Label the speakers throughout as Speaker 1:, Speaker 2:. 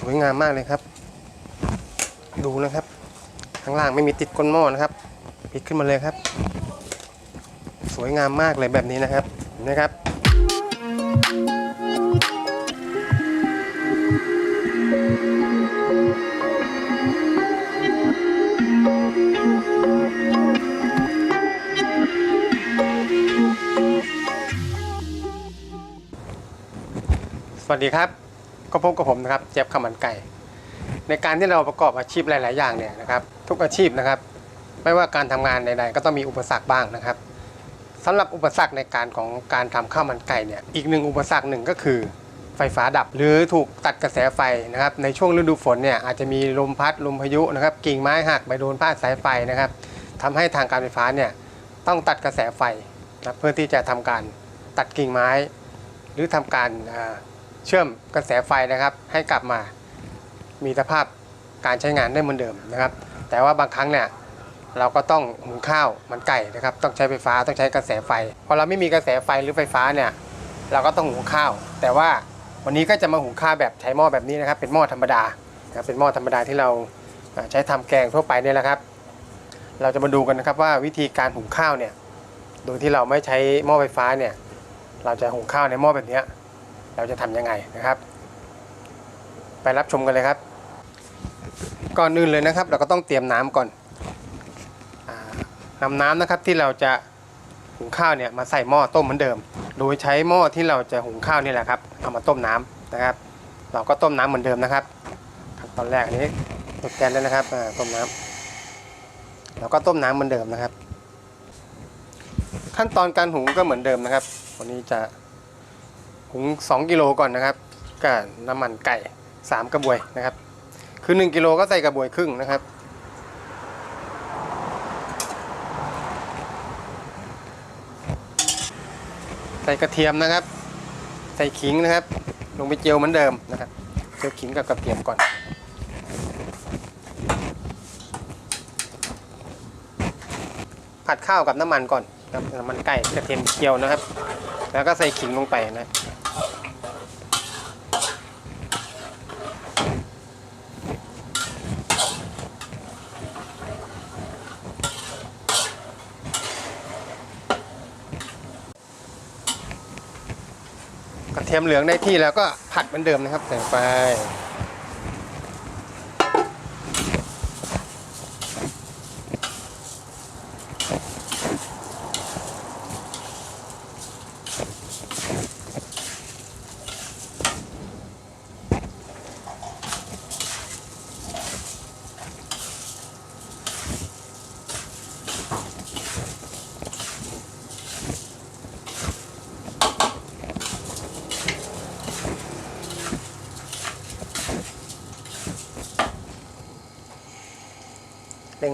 Speaker 1: สวยงามมากเลยครับ ดูนะครับ ข้างล่างไม่มีติดก้นหม้อนะครับพลิกขึ้นมาเลยครับ สวยงามมากเลยแบบนี้นะครับนะครับสวัสดีครับ ก็พบกับผมนะครับเจี๊ยบขาวมันไก่ ในการที่เราประกอบอาชีพหลาย ๆ อย่างเนี่ยนะครับทุกอาชีพนะครับ ไม่ว่าการทำงานใด ๆ ก็ต้องมีอุปสรรคบ้างนะครับสำหรับอุปสรรคในการของการทำข้าวมันไก่เนี่ยอีกหนึ่งอุปสรรคหนึ่งก็คือไฟฟ้าดับ หรือถูกตัดกระแสไฟนะครับในช่วงฤดูฝนเนี่ยอาจจะมีลมพัดลมพายุนะครับกิ่งไม้หักไปโดนพาดสายไฟนะครับทำให้ทางการไฟฟ้าเนี่ยต้องตัดกระแสไฟนะเพื่อที่จะทำการตัดกิ่งไม้ หรือทำการ เชื่อมกระแสไฟนะครับ ให้กลับมามีสภาพการใช้งานได้เหมือนเดิมนะครับ แต่ว่าบางครั้งเนี่ยเราก็ต้องหุงข้าวมันไก่นะครับ ต้องใช้ไฟฟ้าต้องใช้กระแสไฟพอเราไม่มีกระแสไฟหรือไฟฟ้าเนี่ยเราก็ต้องหุงข้าว แต่ว่าวันนี้ก็จะมาหุงข้าวแบบใช้หม้อแบบนี้นะครับ เป็นหม้อธรรมดานะครับเป็นหม้อธรรมดาที่เราใช้ทำแกงทั่วไปเนี่ยแหละครับ เราจะมาดูกันนะครับว่าวิธีการหุงข้าวเนี่ยโดยที่เราไม่ใช้หม้อไฟฟ้าเนี่ยเราจะหุงข้าวในหม้อแบบนี้ เราจะทำยังไงนะครับ ไปรับชมกันเลยครับ ก่อนอื่นเลยนะครับ เราก็ต้องเตรียมน้ำก่อนอนำน้ำนะครับที่เราจะหุงข้าวเนี่ยมาใส่หม้อต้มเหมือนเดิม โดยใช้หม้อที่เราจะหุงข้าวนี่แหละครับ เอามาต้มน้ำนะครับ เราก็ต้มน้ำเหมือนเดิมนะครับขั้นตอนแรกอันนี้ตดแกนแล้วนะครับต้มน้ำเราก็ต้มน้ำเหมือนเดิมนะครับ ขั้นตอนการหุงก็เหมือนเดิมนะครับ วันนี้จะ หุง2กิโลก่อนนะครับกับน้ำมันไก่ 3 กระบวยนะครับ คือ 1กิโลก็ใส่กระบวยครึ่งนะครับใส่กระเทียมนะครับ ใส่ขิงนะครับ ลงไปเจียวเหมือนเดิมนะครับเจียวขิงกับกระเทียมก่อน ผัดข้าวกับน้ำมันก่อนน้ำมันไก่กระเทียมเจียวนะครับ แล้วก็ใส่ขิงลงไปนะ ทียมเหลืองได้ที่แล้วก็ผัดเหมือนเดิมนะครับใส่ไป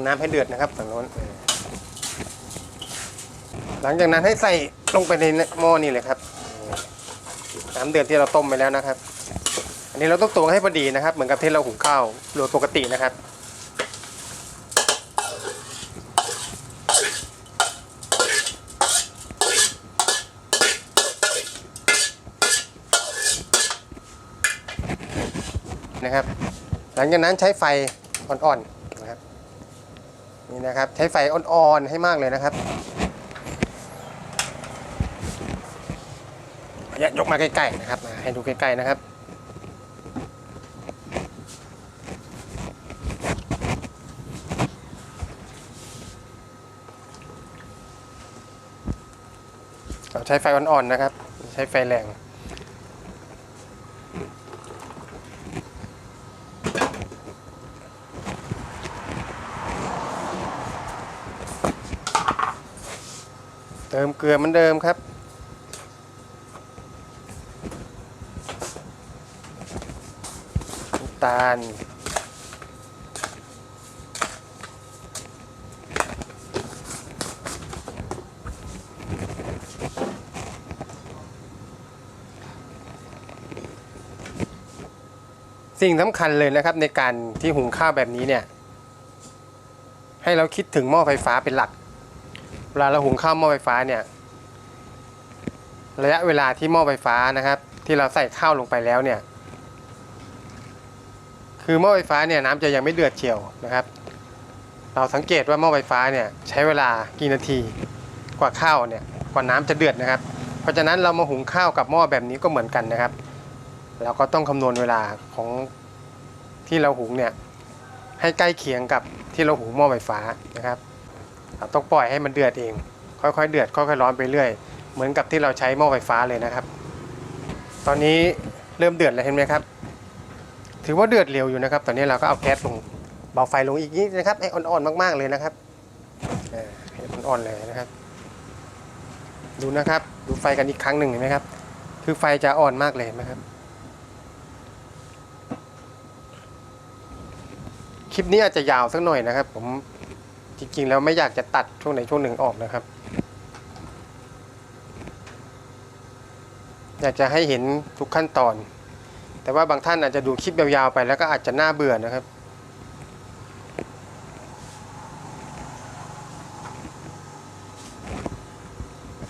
Speaker 1: น้ำให้เดือดนะครับฝั่งโน้น หลังจากนั้นให้ใส่ลงไปในหม้อนี่เลยครับ น้ำเดือดที่เราต้มไปแล้วนะครับ อันนี้เราต้องตวงให้พอดีนะครับ เหมือนกับที่เราหุงข้าวโดยปกตินะครับนะครับ หลังจากนั้นใช้ไฟอ่อนๆ นี่นะครับใช้ไฟอ่อนๆให้มากเลยนะครับอย่ายกมาใกล้ๆนะครับให้ดูใกล้ๆนะครับใช้ไฟอ่อนๆนะครับ ใช้ไฟแรง ติมเกลือเหมือนเดิมครับ น้ำตาล สิ่งสำคัญเลยนะครับในการที่หุงข้าวแบบนี้เนี่ย ให้เราคิดถึงหม้อไฟฟ้าเป็นหลัก วลาเราหุงข้าวหม้อไฟฟ้าเนี่ย ระยะเวลาที่หม้อไฟฟ้านะครับ ที่เราใส่ข้าวลงไปแล้วเนี่ย คือหม้อไฟฟ้าเนี่ยน้ำจะยังไม่เดือดเฉียวนะครับ เราสังเกตว่าหม้อไฟฟ้าเนี่ยใช้เวลากี่นาทีกว่าข้าวเนี่ยกว่าน้ำจะเดือดนะครับ เพราะฉะนั้นเรามาหุงข้าวกับหม้อแบบนี้ก็เหมือนกันนะครับ เราก็ต้องคำนวณเวลาของที่เราหุงเนี่ยให้ใกล้เคียงกับที่เราหุงหม้อไฟฟ้านะครับ ต้องปล่อยให้มันเดือดเอง ค่อยๆเดือดค่อยๆร้อนไปเรื่อย เหมือนกับที่เราใช้หม้อไฟฟ้าเลยนะครับ ตอนนี้เริ่มเดือดแล้วเห็นไหมครับ ถือว่าเดือดเร็วอยู่นะครับ ตอนนี้เราก็เอาแก๊สลงเบาไฟลงอีกนิดนะครับให้อ่อนๆมาก ๆเลยนะครับให้อ่อนๆเลยนะครับ ดูนะครับ ดูไฟกันอีกครั้งหนึ่งเห็นไหมครับ คือไฟจะอ่อนมากเลยนไหมครับคลิปนี้อาจจะยาวสักหน่อยนะครับ ผม จริงๆแล้วไม่อยากจะตัดช่วงไหนช่วงหนึ่งออกนะครับ อยากจะให้เห็นทุกขั้นตอน แต่ว่าบางท่านอาจจะดูคลิปยาวๆไปแล้วก็อาจจะน่าเบื่อนะครับ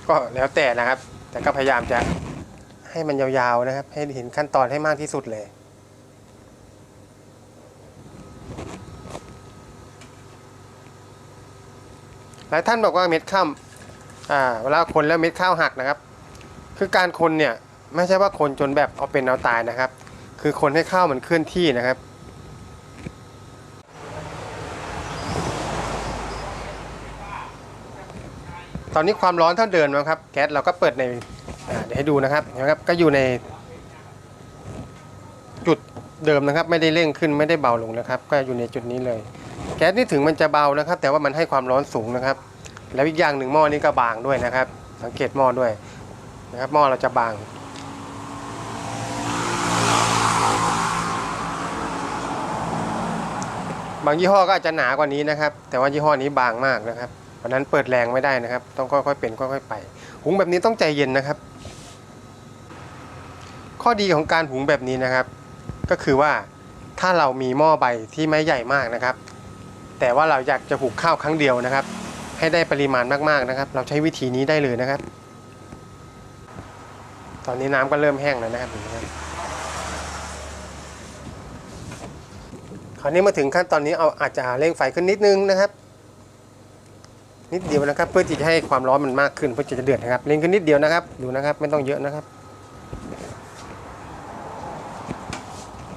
Speaker 1: ก็แล้วแต่นะครับ แต่ก็พยายามจะให้มันยาวๆนะครับ ให้เห็นขั้นตอนให้มากที่สุดเลย หลายท่านบอกว่าเม็ดข้าวอ่าเวลาคนแล้วเม็ดข้าวหักนะครับ คือการคนเนี่ยไม่ใช่ว่าคนจนแบบเอาเป็นเอาตายนะครับ คือคนให้ข้าวมันเคลื่อนที่นะครับตอนนี้ความร้อนเท่าเดิมนะครับ แก๊สเราก็เปิดในเดี๋ยวให้ดูนะครับนะครับ ก็อยู่ในจุด เดิมนะครับ ไม่ได้เร่งขึ้นไม่ได้เบาลงนะครับ ก็อยู่ในจุดนี้เลย แก๊สนี่ถึงมันจะเบานะครับ แต่ว่ามันให้ความร้อนสูงนะครับ แล้วอีกอย่างหนึ่งหม้อนี้ก็บางด้วยนะครับ สังเกตหม้อด้วยนะครับหม้อเราจะบางบางยี่ห้อก็อาจจะหนากว่านี้นะครับ แต่ว่ายี่ห้อนี้บางมากนะครับเพราะนั้นเปิดแรงไม่ได้นะครับ ต้องค่อยๆเป็นค่อยๆไป หุงแบบนี้ต้องใจเย็นนะครับ ข้อดีของการหุงแบบนี้นะครับ ก็คือว่าถ้าเรามีหม้อใบที่ไม่ใหญ่มากนะครับ แต่ว่าเราอยากจะหุงข้าวครั้งเดียวนะครับ ให้ได้ปริมาณมากๆนะครับ เราใช้วิธีนี้ได้เลยนะครับ ตอนนี้น้ำก็เริ่มแห้งแล้วนะครับครับคราวนี้มาถึงขั้นตอนนี้เอาอาจจะเร่งไฟขึ้นนิดนึงนะครับ นิดเดียวนะครับ เพื่อที่จะให้ความร้อนมันมากขึ้นเพื่อจะเดือดนะครับเร่งขึ้นนิดเดียวนะครับ ดูนะครับ ไม่ต้องเยอะนะครับ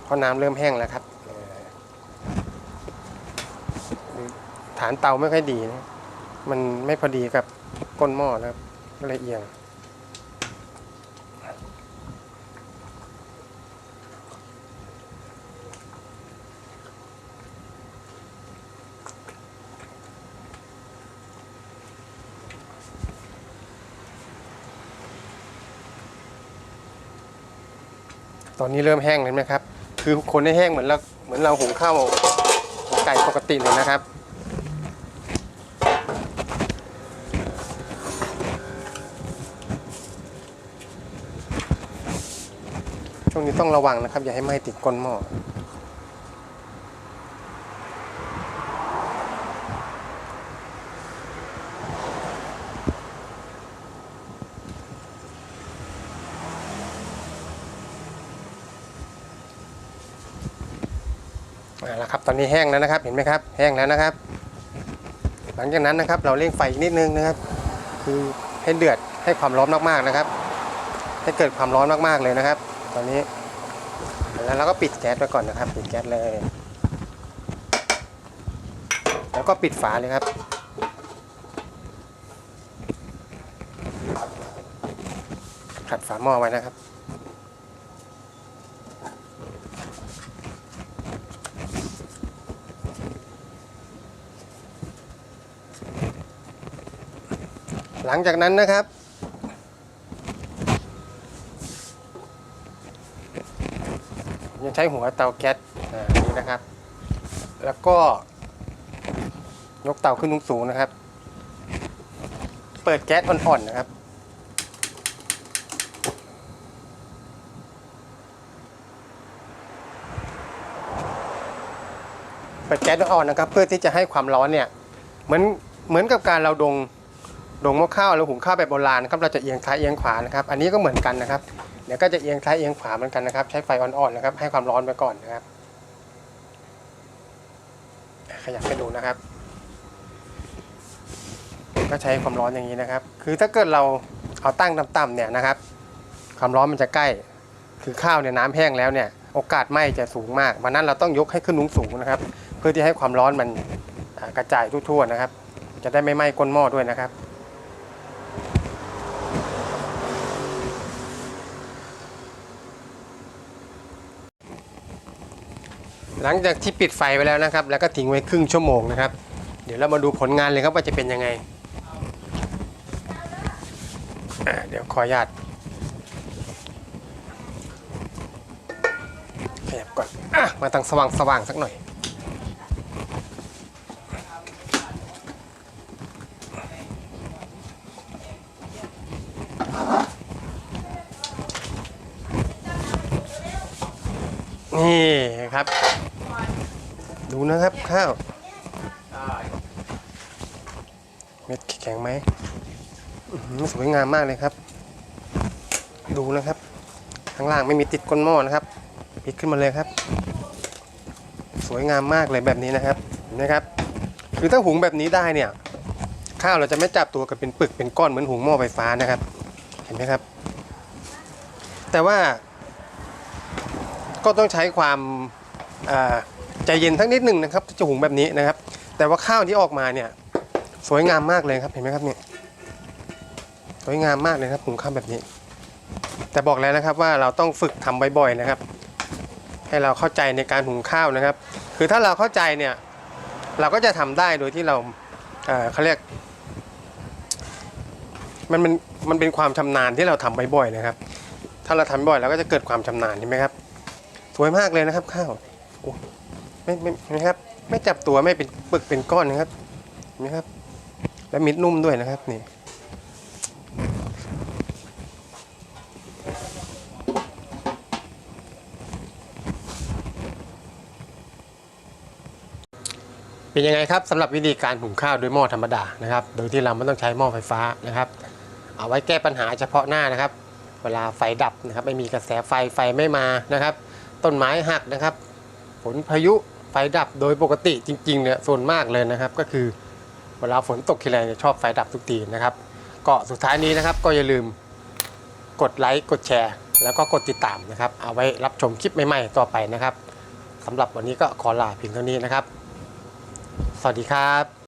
Speaker 1: เพราะน้ำเริ่มแห้งแล้วครับฐานเตาไม่ค่อยดีนะ มันไม่พอดีกับก้นหม้อนะครับก็เลยเอียง ตอนนี้เริ่มแห้งแล้วนะครับ คือคนให้แห้งเหมือนเราเหมือนเราหุงข้าวไก่ปกติเลยนะครับ ช่วงนี้ต้องระวังนะครับ อย่าให้ไหม้ติดก้นหม้อ เอาละครับตอ นี้แห้งแล้วนะครับ เห็นไหมครับ แห้งแล้วนะครับ หลังจากนั้นนะครับ เราเร่งไฟนิดนึงนะครับ คือให้เดือดให้ความร้อนมากๆนะครับ ให้เกิดความร้อนมากๆเลยนะครับ ตอนนี้แล้วเราก็ปิดแก๊สไว้ก่อนนะครับ ปิดแก๊สเลย แล้วก็ปิดฝาเลยครับขัดฝาหม้อไว้นะครับ หลังจากนั้นนะครับ ยังใช้หัวเตาแก๊สนี่นะครับ แล้วก็ ยกเตาขึ้นสูงๆนะครับ เปิดแก๊สอ่อนๆนะครับเปิดแก๊สอ่อนนะครับเพื่อที่จะให้ความร้อนเนี่ยเหมือนเหมือนกับการเราดง ดงหม้อข้าวหรือหุงข้าวแบบโบราณนะครับเราจะเอียงซ้ายเอียงขวานะครับ อันนี้ก็เหมือนกันนะครับเดี๋ยวก็จะเอียงซ้ายเอียงขวาเหมือนกันนะครับ ใช้ไฟอ่อนๆนะครับ ให้ความร้อนไปก่อนนะครับ ขยับให้ดูนะครับ ก็ใช้ความร้อนอย่างนี้นะครับ คือถ้าเกิดเราเอาตั้งต่ำๆเนี่ยนะครับ ความร้อนมันจะใกล้ คือข้าวเนี่ยน้ำแห้งแล้วเนี่ยโอกาสไหม้จะสูงมากวันนั้นเราต้องยกให้ขึ้นสูงๆนะครับ เพื่อที่ให้ความร้อนมันกระจายทั่วๆนะครับ จะได้ไม่ไหม้ก้นหม้อด้วยนะครับ หลังจากที่ปิดไฟไปแล้วนะครับ แล้วก็ทิ้งไว้ครึ่งชั่วโมงนะครับ เดี๋ยวเรามาดูผลงานเลยครับว่าจะเป็นยังไงเดี๋ยวขออนุญาตขยับก่อนอมาตั้งสว่างสว่างสักหน่อย นี่ครับ ดูนะครับข้าว เม็ดแข็งไหมสวยงามมากเลยครับ ดูนะครับ ข้างล่างไม่มีติดก้นหม้อนะครับปิดขึ้นมาเลยครับ สวยงามมากเลยแบบนี้นะครับเห็นะครับ คือถ้าหุงแบบนี้ได้เนี่ย ข้าวเราจะไม่จับตัวกันเป็นปึกเป็นก้อนเหมือนหุงหม้อไฟฟ้านะครับ เห็นไหมครับ แต่ว่าก็ต้องใช้ความอ่า ใจเย็นทั้งนิดหนึ่งนะครับจะหุงแบบนี้นะครับ แต่ว่าข้าวที่ออกมาเนี่ยสวยงามมากเลยครับเห็นไหมครับเนี่ยสวยงามมากเลยครับหุงข้าวแบบนี้ แต่บอกแล้วนะครับว่าเราต้องฝึกทำบ่อยๆนะครับ ให้เราเข้าใจในการหุงข้าวนะครับ คือถ้าเราเข้าใจเนี่ยเราก็จะทำได้โดยที่เราเขาเรียกมันเป็นมันเป็นความชำนาญที่เราทำบ่อยๆนะครับ ถ้าเราทำบ่อยเราก็จะเกิดความชำนาญใช่ไหมครับ สวยมากเลยนะครับข้าวโอ้ ไม่ไม่เห็นะครับ ไม่จับตัวไม่เป็นปึกเป็นก้อนนะครับนไหมครับ และมิดนุ่มด้วยนะครับนี่เป็นยังไงครับสำหรับวิธีการหุงข้าวด้วยหม้อธรรมดานะครับ โดยที่เราไม่ต้องใช้หม้อไฟฟ้านะครับ เอาไว้แก้ปัญหาเฉพาะหน้านะครับ เวลาไฟดับนะครับ ไม่มีกระแสไฟไฟไม่มานะครับ ต้นไม้หักนะครับ ฝนพายุไฟดับโดยปกติจริงๆเนี่ยส่วนมากเลยนะครับ ก็คือเวลาฝนตกทีไรจะชอบไฟดับทุกทีนะครับก็สุดท้ายนี้นะครับก็อย่าลืมกดไลค์กดแชร์ แล้วก็กดติดตามนะครับ เอาไว้รับชมคลิปใหม่ๆต่อไปนะครับสำหรับวันนี้ก็ขอลาเพียงเท่านี้นะครับ สวัสดีครับ